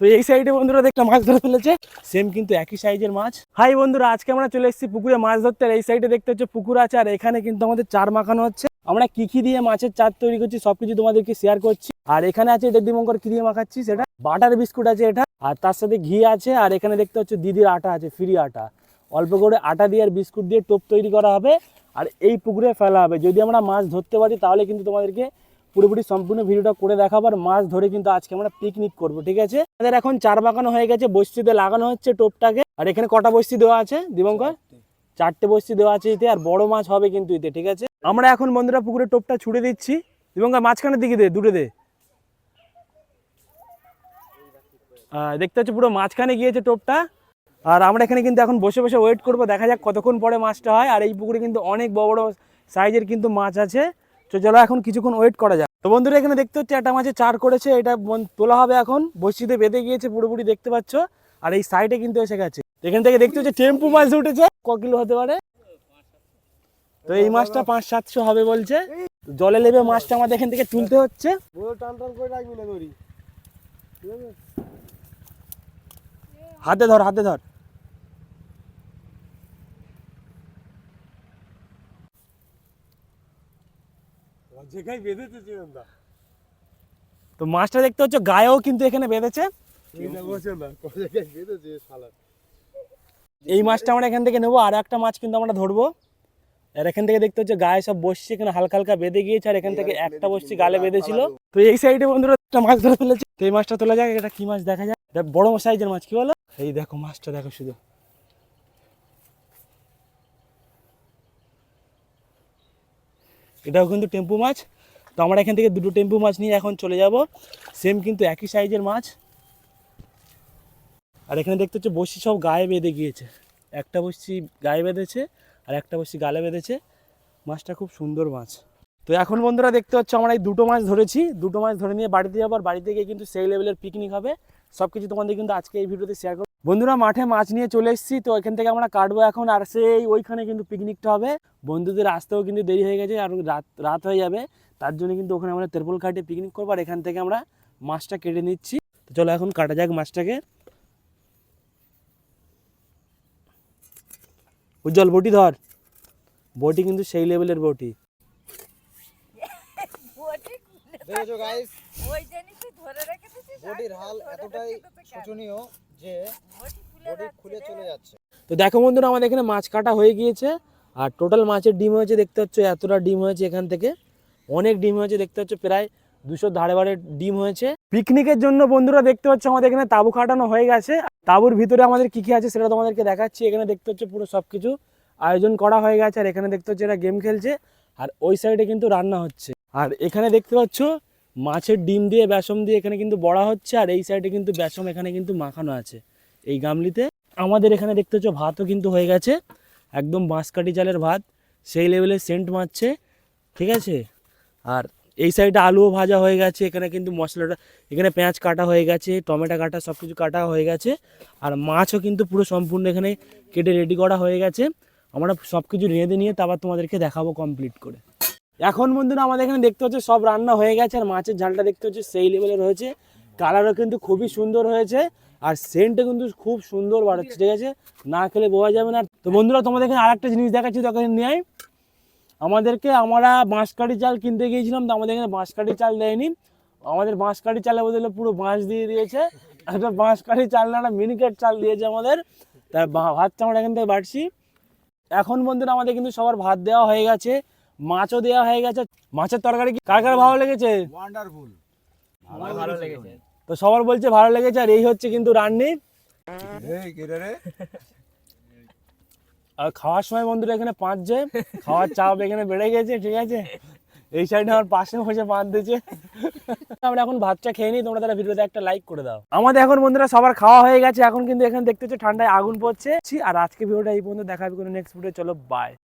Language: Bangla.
তো এই সাইডে বন্ধুরা দেখলাম মাছ ধরে ফেলেছে। সেম কিন্তু একই সাইজের মাছ। হাই বন্ধুরা, আজকে আমরা চলে এসেছি পুকুরে মাছ ধরতে। আর এই সাইডে দেখতে হচ্ছে পুকুর আছে, আর এখানে কিন্তু আমাদের চার মাখানো হচ্ছে। আমরা কি কি দিয়ে মাছের চার তৈরি করছি, সবকিছু তোমাদেরকে শেয়ার করছি। আর এখানে আছে এটা দীপঙ্কর কি দিয়ে মাখাচ্ছি সেটা? বাটার বিস্কুট আছে এটা, আর তার সাথে ঘি আছে, আর এখানে দেখতে হচ্ছে দিদির আটা আছে ফ্রি আটা। অল্প করে আটা দিয়ে আর বিস্কুট দিয়ে টোপ তৈরি করা হবে, আর এই পুকুরে ফেলা হবে। যদি আমরা মাছ ধরতে পারি, তাহলে কিন্তু তোমাদেরকে পুরোপুরি সম্পূর্ণ ভিডিওটা করে দেখাবো আর মাছ ধরে কিন্তু আজকে আমরা পিকনিক করব ঠিক আছে? আমাদের এখন চার বাগানো হয়ে গেছে বস্তিতে লাগানো হচ্ছে টোপটাকে। আর এখানে কটা বস্তি দেওয়া আছে দীপঙ্কর চারটে। বস্তি দেওয়া আছে এতে আর বড় মাছ হবে কিন্তু এতে ঠিক আছে? আমরা এখন বন্ধুরা পুকুরে টোপটা ছুড়ে দিচ্ছি। দীপঙ্কর মাঝখানের দিকে দে দূরে দে। দেখতে হচ্ছে পুরো মাঝখানে গিয়েছে টোপটা। আর আমরা এখানে কিন্তু এখন বসে বসে ওয়েট করব দেখা যাক কতক্ষণ পরে মাছটা হয়। আর এই পুকুরে কিন্তু অনেক বড় বড় সাইজের কিন্তু মাছ আছে। তো চলো এখন কিছুক্ষণ ওয়েট করা যাক। তো বন্ধুরা, এখানে দেখতে হচ্ছে একটা মাছে চার করেছে, এটা তোলা হবে এখন। বসিতে বেঁধে গিয়েছে, পুরোপুরি দেখতে পাচ্ছ। আর এই সাইডে কিন্তু এসে গেছে। এখান থেকে দেখতে হচ্ছে টেম্পু মাছ উঠেছে। কিলো হতে পারে? তো এই মাছটা পাঁচ, সাতশো হবে বলছে। জলে নেবে মাছটা আমাদের এখান থেকে তুলতে হচ্ছে। হাতে ধর হাতে ধর। জায়গায় বেঁধেছে চিরন্দা। তো মাছটা দেখতে হচ্ছে গায়েও কিন্তু এখানে বেঁধেছে। এই মাছটা আমরা এখান থেকে নেব আর একটা মাছ কিন্তু আমরা ধরবো। আর এখান থেকে দেখতে হচ্ছে গায়ে সব বসছে এখানে হালকা হালকা বেঁধে গিয়েছে আর এখান থেকে একটা বসছি গালে বেঁধেছিল। তো এই সাইডে বন্ধুরা একটা মাছ ধরে ফেলেছে। তো এই মাছটা তোলা যাক এটা কি মাছ দেখা যায়? এটা বড় সাইজের মাছ কি বলো? এই দেখো মাছটা দেখো শুধু। এটাও কিন্তু টেম্পু মাছ। তো আমরা এখান থেকে দুটো টেম্পু মাছ নিয়ে এখন চলে যাব। সেম কিন্তু একই সাইজের মাছ। আর এখানে দেখতে হচ্ছে বসি সব গায়ে বেঁধে গিয়েছে। একটা বসি গায়ে বেঁধেছে আর একটা বসি গালে বেঁধেছে। মাছটা খুব সুন্দর মাছ। তো এখন বন্ধুরা দেখতে হচ্ছে আমরা এই দুটো মাছ ধরেছি। দুটো মাছ ধরে নিয়ে বাড়িতে যাব আর বাড়িতে গিয়ে কিন্তু সেই লেভেলের পিকনিক হবে। সব কিছু তোমাদের কিন্তু আজকে এই ভিডিওতে শেয়ার করব। বন্ধুরা, মাঠে মাছ নিয়ে চলে এসেছি, তো এখান থেকে আমরা কাটবো এখন, আর সেই ওইখানে কিন্তু পিকনিকটা হবে। বন্ধুদের আসতেও কিন্তু দেরি হয়ে গেছে, আর রাত রাত হয়ে যাবে, তার জন্য কিন্তু ওখানে আমরা তেরপল কাটে পিকনিক করব, আর এখান থেকে আমরা মাছটা কেটে নিচ্ছি। তো চলো এখন কাটা যাক মাছটাকে। উজ্জ্বল, বটি ধর। বটি কিন্তু সেই লেভেলের বটি বটি খুলে দেখেছ গাইস ওই জিনিসই ধরে রেখে আর বডির হাল এতটাই তো শোচনীয় যে বডি খুলে চলে যাচ্ছে। তো দেখো বন্ধুরা আমাদের এখানে মাছ কাটা হয়ে গিয়েছে আর টোটাল মাছের ডিম হয়েছে দেখতে হচ্ছে এতটা ডিম হয়েছে এখান থেকে। অনেক ডিম হয়েছে দেখতে হচ্ছে প্রায় দুশো ধারে বারে ডিম হয়েছে। পিকনিকের জন্য বন্ধুরা দেখতে হচ্ছে আমাদের এখানে তাবু খাটানো হয়ে গেছে। তাবুর ভিতরে আমাদের কি কি আছে সেটা তোমাদেরকে দেখাচ্ছি। এখানে দেখতে হচ্ছে পুরো সব কিছু আয়োজন করা হয়ে গেছে আর এখানে দেখতে হচ্ছে এরা গেম খেলছে আর ওই সাইডে কিন্তু রান্না হচ্ছে। আর এখানে দেখতে পাচ্ছ, মাছের ডিম দিয়ে, বেসম দিয়ে এখানে কিন্তু বড়া হচ্ছে, আর এই সাইডে কিন্তু বেসম, এখানে কিন্তু মাখানো আছে। এই গামলিতে আমাদের এখানে দেখতে হচ্ছে ভাতও কিন্তু হয়ে গেছে, একদম বাঁশকাঠি চালের ভাত, সেই লেভেলে সেন্ট মারছে, ঠিক আছে? আর এই সাইডে আলুও ভাজা হয়ে গেছে, এখানে কিন্তু মশলাটা, এখানে পেঁয়াজ কাটা হয়ে গেছে, টমেটো কাটা সব কিছু কাটা হয়ে গেছে, আর মাছও কিন্তু পুরো সম্পূর্ণ এখানে কেটে রেডি করা হয়ে গেছে। আমরা সব কিছু রেঁধে নিয়ে তারপর তোমাদেরকে দেখাবো কমপ্লিট করে। এখন বন্ধুরা আমাদের এখানে দেখতে হচ্ছে সব রান্না হয়ে গেছে, আর মাছের ঝালটা দেখতে হচ্ছে সেই লেভেলের হয়েছে। কালারও কিন্তু খুবই সুন্দর হয়েছে, আর সেন্টটা কিন্তু খুব সুন্দর বাড়াচ্ছে ঠিক আছে? না খেলে বোঝা যাবে না। তো বন্ধুরা, তোমাদের এখানে আর একটা জিনিস দেখাচ্ছি তখন নিয়ে আমাদেরকে আমরা বাঁশকাঠি চাল কিনতে গিয়েছিলাম, তো আমাদের এখানে বাঁশকাঠি চাল দেয়নি। আমাদের বাঁশকাঠি চালের বদলে পুরো বাঁশ দিয়ে দিয়েছে। একটা বাঁশকাঠি চাল না, একটা মিনিকেট চাল দিয়েছে আমাদের। তার ভাতটা আমরা এখান থেকে বাড়ছি এখন বন্ধুরা, আমাদের কিন্তু সবার ভাত দেওয়া হয়ে গেছে। মাছও দেওয়া হয়ে গেছে। মাছের তরকারি কি কার কার ভালো লেগেছে? ওয়ান্ডারফুল ভালো লেগেছে। তো সবার বলছে ভালো লেগেছে আর এই হচ্ছে কিন্তু রান্নি। এই কি রে আর খাওয়ার সময় বন্ধুরা এখানে পাঁচছে খাওয়ার চাপ এখানে বেড়ে গেছে ঠিক আছে? এই সাইডে আমার পাশে বসে পাঁচ দিয়েছে। আমরা এখন ভাতটা খেয়ে নিই তোমরা তারা ভিডিওতে একটা লাইক করে দাও। আমাদের এখন বন্ধুরা সবার খাওয়া হয়ে গেছে এখন কিন্তু এখানে দেখতে হচ্ছে ঠান্ডায় আগুন পড়ছে। আর আজকে ভিডিওটা এই পর্যন্ত দেখা হবে কোনো নেক্সট ভিডিও চলো বাই